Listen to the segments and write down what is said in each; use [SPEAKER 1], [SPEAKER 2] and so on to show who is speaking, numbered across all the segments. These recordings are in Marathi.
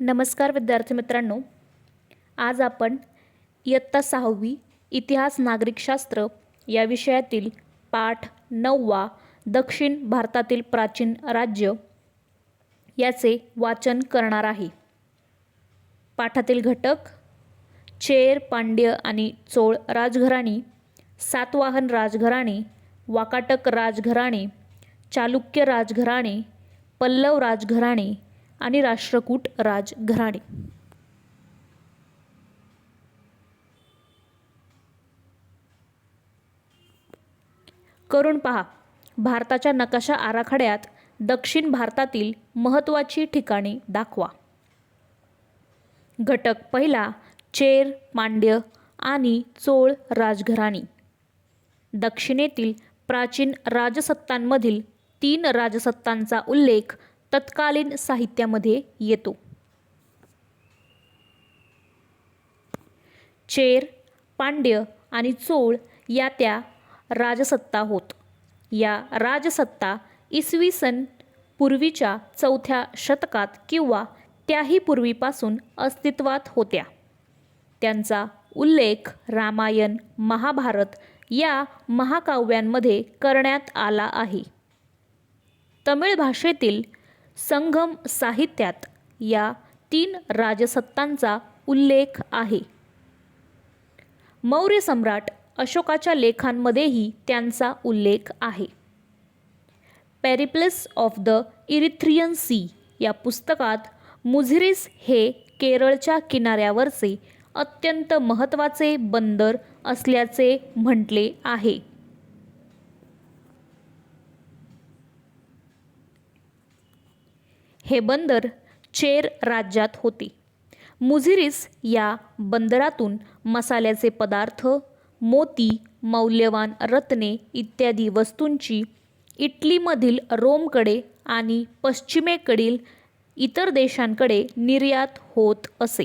[SPEAKER 1] नमस्कार विद्यार्थी मित्रांनो. आज आपण इयत्ता सहावी इतिहास नागरिकशास्त्र या विषयातील पाठ नववा दक्षिण भारतातील प्राचीन राज्य याचे वाचन करणार आहे. पाठातील घटक चेर पांड्य आणि चोळ राजघराणी सातवाहन राजघराणे वाकाटक राजघराणे चालुक्य राजघराणे पल्लव राजघराणे आणि राष्ट्रकूट राजघराणे करून पहा भारताच्या नकाशा आराखड्यात दक्षिण भारतातील महत्त्वाची ठिकाणे दाखवा. घटक पहिला चेर मांड्य आणि चोळ राजघराणी. दक्षिणेतील प्राचीन राजसत्तांमधील तीन राजसत्तांचा उल्लेख तत्कालीन साहित्यामध्ये येतो. चेर पांड्य आणि चोळ या त्या राजसत्ता होत. या राजसत्ता इसवी सन पूर्वीच्या चौथ्या शतकात किंवा त्याही पूर्वीपासून अस्तित्वात होत्या. त्यांचा उल्लेख रामायण महाभारत या महाकाव्यांमध्ये करण्यात आला आहे. तमिळ भाषेतील संगम साहित्यात या तीन राजसत्तांचा उल्लेख आहे. मौर्य सम्राट अशोकाच्या लेखांमध्येही त्यांचा उल्लेख आहे. Periplus of the Erythraean sea या पुस्तकात मुझिरिस हे केरळच्या किनाऱ्यावरचे अत्यंत महत्त्वाचे बंदर असल्याचे म्हटले आहे. हे बंदर चेर राज्यात होते. मुझिरिस या बंदरातून मसाल्याचे पदार्थ मोती मौल्यवान रत्ने इत्यादी वस्तूंची इटलीमधील रोमकडे आणि पश्चिमेकडील इतर देशांकडे निर्यात होत असे.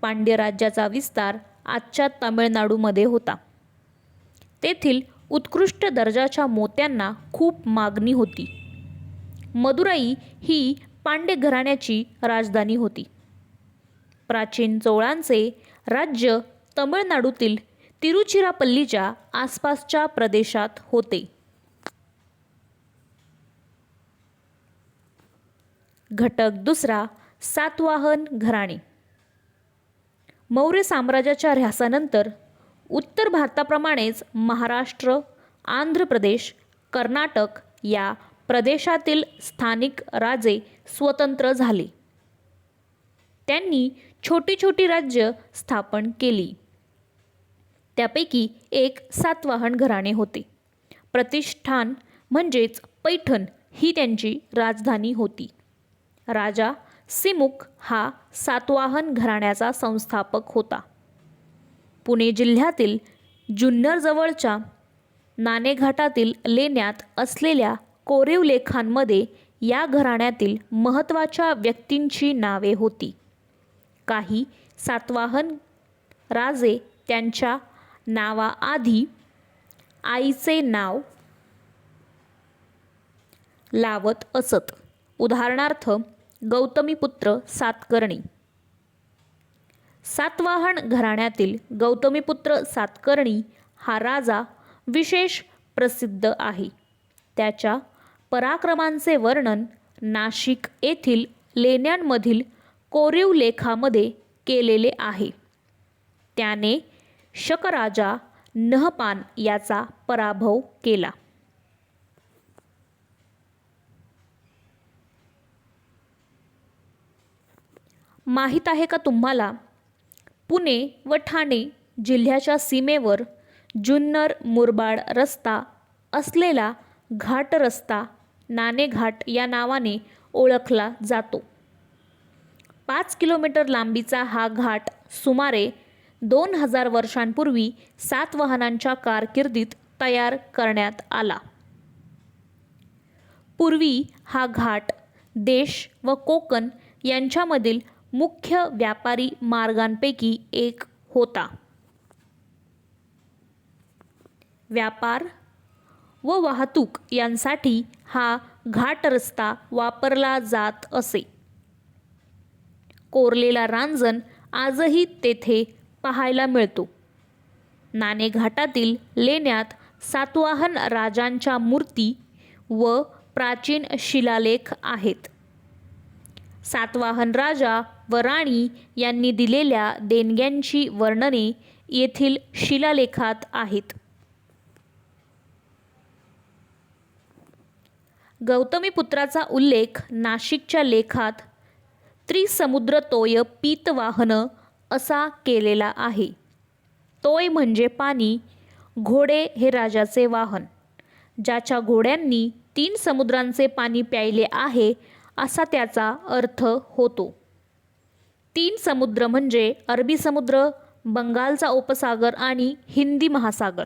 [SPEAKER 1] पांड्य राज्याचा विस्तार आजच्या तामिळनाडूमध्ये होता. तेथील उत्कृष्ट दर्जाच्या मोत्यांना खूप मागणी होती. मदुराई ही पांडे घराण्याची राजधानी होती. प्राचीन चोळांचे राज्य तमिळनाडूतील तिरुचिरापल्लीच्या आसपासच्या प्रदेशात होते. घटक दुसरा सातवाहन घराणे. मौर्य साम्राज्याच्या ऱ्हासानंतर उत्तर भारताप्रमाणेच महाराष्ट्र आंध्र प्रदेश कर्नाटक या प्रदेशातील स्थानिक राजे स्वतंत्र झाले. त्यांनी छोटी छोटी राज्य स्थापन केली. त्यापैकी एक सातवाहन घराणे होते. प्रतिष्ठान म्हणजेच पैठण ही त्यांची राजधानी होती. राजा सिमुक हा सातवाहन घराण्याचा संस्थापक होता. पुणे जिल्ह्यातील जुन्नरजवळच्या नाणेघाटातील लेण्यात असलेल्या कोरीव लेखांमध्ये या घराण्यातील महत्त्वाच्या व्यक्तींची नावे होती. काही सातवाहन राजे त्यांच्या नावाआधी आईचे नाव लावत असत. उदाहरणार्थ गौतमीपुत्र सातकर्णी. सातवाहन घराण्यातील गौतमीपुत्र सातकर्णी हा राजा विशेष प्रसिद्ध आहे. त्याच्या पराक्रमांचे वर्णन नाशिक येथील लेण्यांमधील कोरीव लेखामध्ये केलेले आहे. त्याने शकराजा नहपान याचा पराभव केला. माहीत आहे का तुम्हाला? पुणे व ठाणे जिल्ह्याच्या सीमेवर जुन्नर मुरबाड रस्ता असलेला घाट रस्ता नाणेघाट या नावाने ओळखला जातो. पाच किलोमीटर लांबीचा हा घाट सुमारे दोन हजार वर्षांपूर्वी सातवाहनांच्या कारकिर्दीत तयार करण्यात आला. पूर्वी हा घाट देश व कोकण यांच्यामधील मुख्य व्यापारी मार्गांपैकी एक होता. व्यापार व वाहतूक यांसाठी हा घाट रस्ता वापरला जात असे. कोरलेला रांजण आजही तेथे पाहायला मिळतो. नाणेघाटातील लेण्यात सातवाहन राजांच्या मूर्ती व प्राचीन शिलालेख आहेत. सातवाहन राजा व राणी यांनी दिलेल्या देणग्यांची वर्णने येथील शिलालेखात आहेत. गौतमीपुत्राचा उल्लेख नाशिकच्या लेखात त्रिसमुद्र तोय पीतवाहन असा केलेला आहे. तोय म्हणजे पाणी घोडे हे राजाचे वाहन ज्याच्या घोड्यांनी तीन समुद्रांचे पाणी प्यायले आहे असा त्याचा अर्थ होतो. तीन समुद्र म्हणजे अरबी समुद्र बंगालचा उपसागर आणि हिंदी महासागर.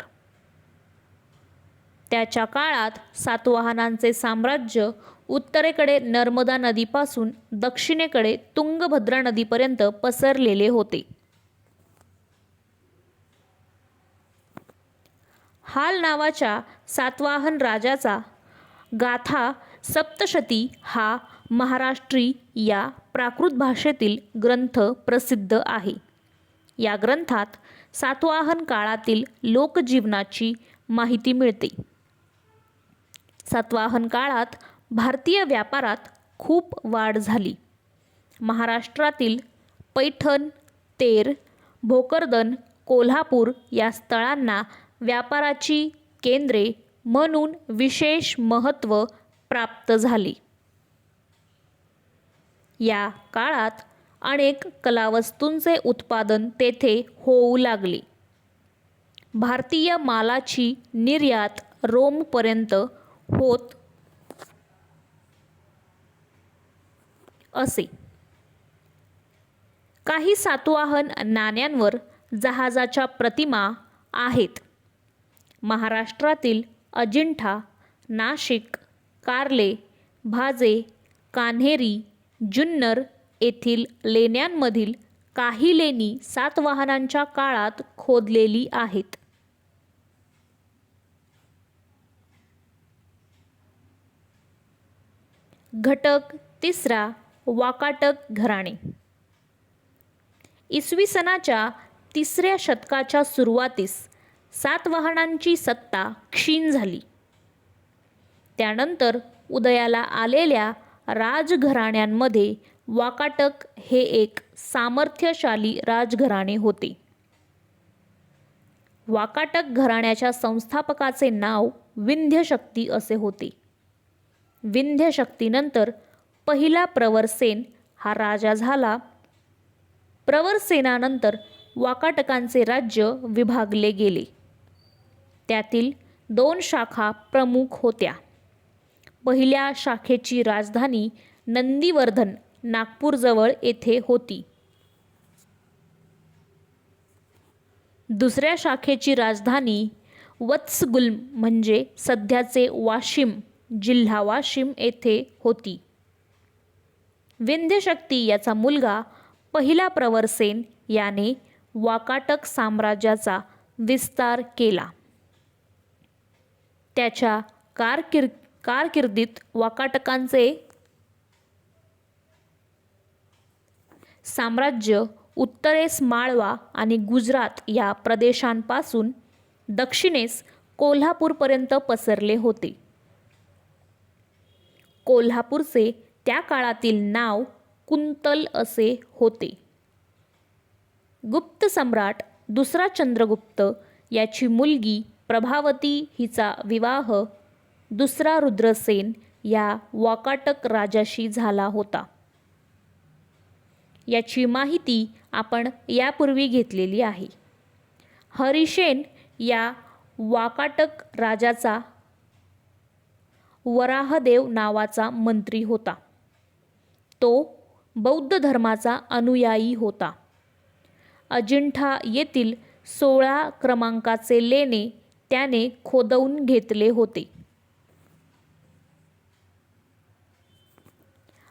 [SPEAKER 1] त्याच्या काळात सातवाहनांचे साम्राज्य उत्तरेकडे नर्मदा नदीपासून दक्षिणेकडे तुंगभद्रा नदीपर्यंत पसरलेले होते. हाल नावाच्या सातवाहन राजाचा गाथा सप्तशती हा महाराष्ट्री या प्राकृत भाषेतील ग्रंथ प्रसिद्ध आहे. या ग्रंथात सातवाहन काळातील लोकजीवनाची माहिती मिळते. सातवाहन काळात भारतीय व्यापारात खूप वाढ झाली. महाराष्ट्रातील पैठण तेर भोकरदन कोल्हापूर या स्थळांना व्यापाराची केंद्रे म्हणून विशेष महत्त्व प्राप्त झाले. या काळात अनेक कलावस्तूंचे उत्पादन तेथे होऊ लागले. भारतीय मालाची निर्यात रोमपर्यंत होत असे. काही सातवाहन नाण्यांवर जहाजाच्या प्रतिमा आहेत. महाराष्ट्रातील अजिंठा नाशिक कार्ले भाजे कान्हेरी जुन्नर येथील लेण्यांमधील काही लेणी सातवाहनांच्या काळात खोदलेली आहेत. घटक तिसरा वाकाटक घराणे. इसवी सनाच्या तिसऱ्या शतकाच्या सुरुवातीस सातवाहनांची सत्ता क्षीण झाली. त्यानंतर उदयाला आलेल्या राजघराण्यांमध्ये वाकाटक हे एक सामर्थ्यशाली राजघराणे होते. वाकाटक घराण्याच्या संस्थापकाचे नाव विंध्यशक्ती असे होते. विंध्यशक्तीनंतर पहिला प्रवरसेन हा राजा झाला. प्रवरसेनानंतर वाकाटकांचे राज्य विभागले गेले. त्यातील दोन शाखा प्रमुख होत्या. पहिल्या शाखेची राजधानी नंदीवर्धन नागपूरजवळ येथे होती. दुसऱ्या शाखेची राजधानी वत्सगुल्म म्हणजे सध्याचे वाशिम जिल्हा वाशिम येथे होती. विंध्यशक्ती याचा मुलगा पहिला प्रवरसेन याने वाकाटक साम्राज्याचा विस्तार केला. त्याच्या कारकिर कारकिर्दीत वाकाटकांचे साम्राज्य उत्तरेस माळवा आणि गुजरात या प्रदेशांपासून दक्षिणेस कोल्हापूरपर्यंत पसरले होते. कोल्हापूरचे त्या काळातील नाव कुंतल असे होते. गुप्त सम्राट दुसरा चंद्रगुप्त याची मुलगी प्रभावती हिचा विवाह दुसरा रुद्रसेन या वाकाटक राजाशी झाला होता. याची माहिती आपण यापूर्वी घेतलेली आहे. हरिशेन या वाकाटक राजाचा वराहदेव नावाचा मंत्री होता. तो बौद्ध धर्माचा अनुयायी होता. अजिंठा येथील सोळा क्रमांकाचे लेणे त्याने खोदवून घेतले होते.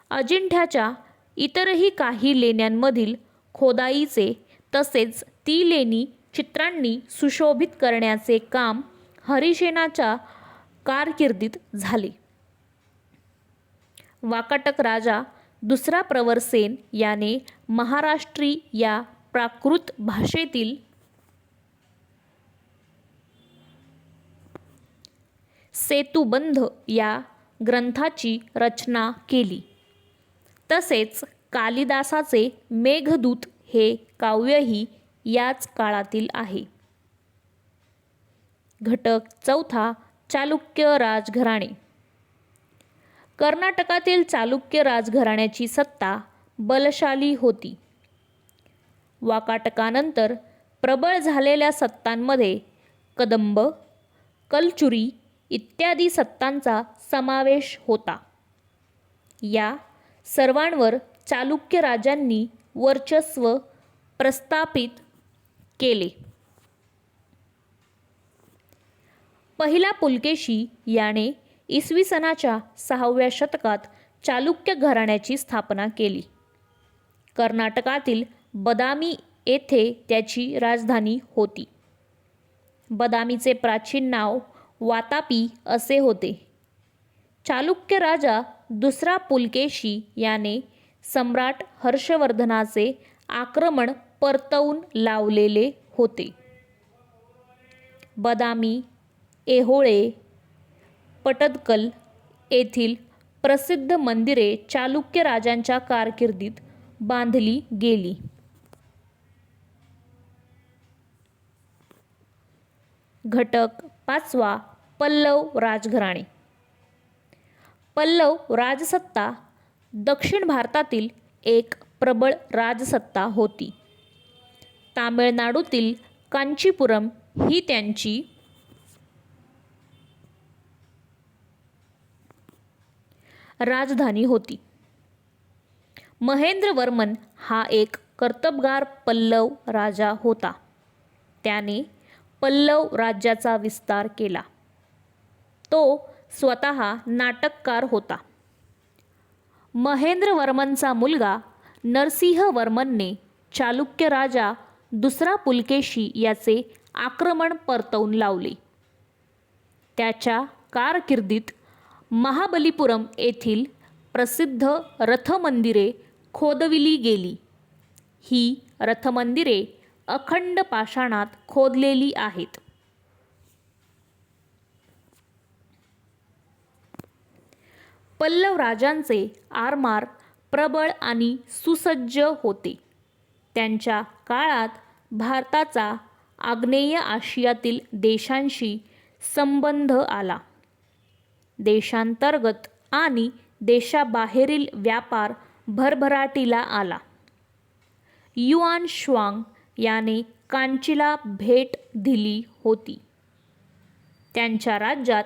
[SPEAKER 1] अजिंठ्याच्या इतरही काही लेण्यांमधील खोदाईचे तसेच ती लेणी चित्रांनी सुशोभित करण्याचे काम हरिशेनाच्या कारकिर्दीत झाले. वाकाटक राजा दुसरा प्रवरसेन याने महाराष्ट्री या प्राकृत भाषेतील सेतुबंध या ग्रंथाची रचना केली. तसेच कालिदासाचे मेघदूत हे काव्यही याच काळातील आहे. घटक चौथा चालुक्य राजघराणे. कर्नाटकातील चालुक्य राजघराण्याची सत्ता बलशाली होती. वाकाटकानंतर प्रबळ झालेल्या सत्तांमध्ये कदंब कलचुरी इत्यादी सत्तांचा समावेश होता. या सर्वांवर चालुक्य राजांनी वर्चस्व प्रस्थापित केले. पहिला पुलकेशी याने इसवी सनाच्या सहाव्या शतकात चालुक्य घराण्याची स्थापना केली. कर्नाटकातील बदामी येथे त्याची राजधानी होती. बदामीचे प्राचीन नाव वातापी असे होते. चालुक्य राजा दुसरा पुलकेशी याने सम्राट हर्षवर्धनाचे आक्रमण परतवून लावलेले होते. बदामी एहोळे पटदकल येथील प्रसिद्ध मंदिरे चालुक्य राजांच्या कारकिर्दीत बांधली गेली. घटक पाचवा पल्लव राजघराणे. पल्लव राजसत्ता दक्षिण भारतातील एक प्रबळ राजसत्ता होती. तामिळनाडूतील कांचीपुरम ही त्यांची राजधानी होती. महेंद्रवर्मन हा एक कर्तबगार पल्लव राजा होता. त्याने पल्लव राज्याचा विस्तार केला. तो स्वतः नाटककार होता. महेंद्रवर्मनचा मुलगा नरसिंहवर्मनने चालुक्य राजा दुसरा पुलकेशी याचे आक्रमण परतवून लावले. त्याच्या कारकिर्दीत महाबलीपुरम येथील प्रसिद्ध रथमंदिरे खोदविली गेली. ही रथमंदिरे अखंड पाषाणात खोदलेली आहेत. पल्लव राजांचे आरमार प्रबळ आणि सुसज्ज होते. त्यांच्या काळात भारताचा आग्नेय आशियातील देशांशी संबंध आला. देशांतर्गत आणि देशाबाहेरील व्यापार भरभराटीला आला. युआन श्वांग याने कांचीला भेट दिली होती. त्यांच्या राज्यात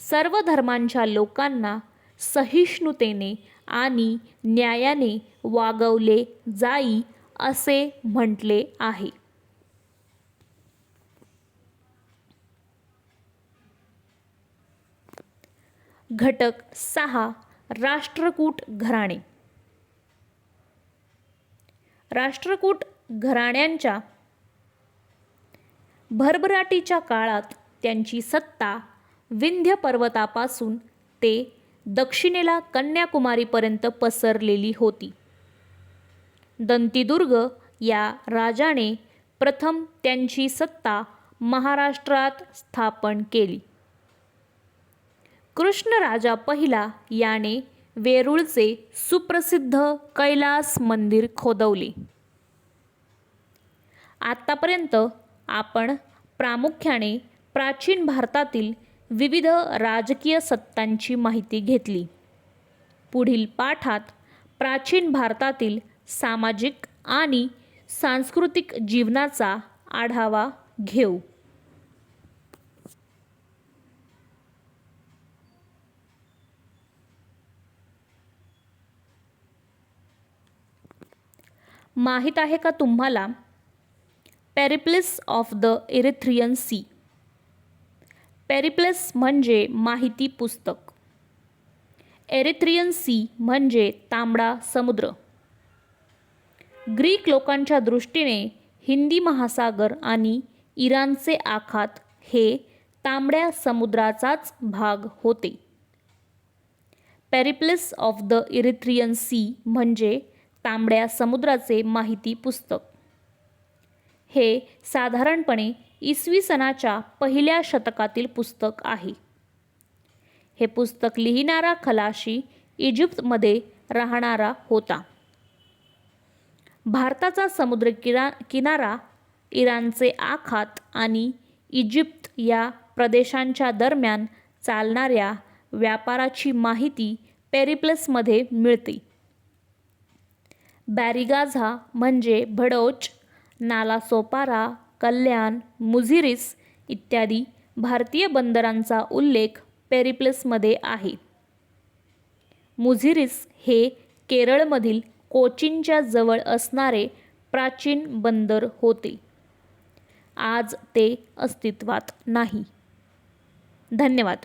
[SPEAKER 1] सर्व धर्मांच्या लोकांना सहिष्णुतेने आणि न्यायाने वागवले जाई असे म्हटले आहे. घटक सहा राष्ट्रकूट घराणे. राष्ट्रकूट घराण्यांच्या भरभराटीच्या काळात त्यांची सत्ता विंध्य पर्वतापासून ते दक्षिणेला कन्याकुमारीपर्यंत पसरलेली होती. दंतीदुर्ग या राजाने प्रथम त्यांची सत्ता महाराष्ट्रात स्थापन केली. कृष्णराजा पहिला याने वेरूळचे सुप्रसिद्ध कैलास मंदिर खोदवले. आत्तापर्यंत आपण प्रामुख्याने प्राचीन भारतातील विविध राजकीय सत्तांची माहिती घेतली. पुढील पाठात प्राचीन भारतातील सामाजिक आणि सांस्कृतिक जीवनाचा आढावा घेऊ. माहीत आहे का तुम्हाला? Periplus of the Erythraean sea Periplus म्हणजे माहिती पुस्तक. एरिथ्रियन सी म्हणजे तांबडा समुद्र. ग्रीक लोकांच्या दृष्टीने हिंदी महासागर आणि इराणचे आखात हे तांबड्या समुद्राचाच भाग होते. Periplus of the Erythraean sea म्हणजे तांबड्या समुद्राचे माहिती पुस्तक. हे साधारणपणे इसवी सनाच्या पहिल्या शतकातील पुस्तक आहे. हे पुस्तक लिहिणारा खलाशी इजिप्तमध्ये राहणारा होता. भारताचा समुद्र किरा किनारा इराणचे आखात आणि इजिप्त या प्रदेशांच्या दरम्यान चालणाऱ्या व्यापाराची माहिती पेरिप्लसमध्ये मिळते. बॅरिगाझा म्हणजे भडोच नालासोपारा कल्याण मुझिरिस इत्यादी भारतीय बंदरांचा उल्लेख पेरिप्लसमध्ये आहे. मुझिरिस हे केरळमधील कोचीनच्या जवळ असणारे प्राचीन बंदर होते. आज ते अस्तित्वात नाही. धन्यवाद.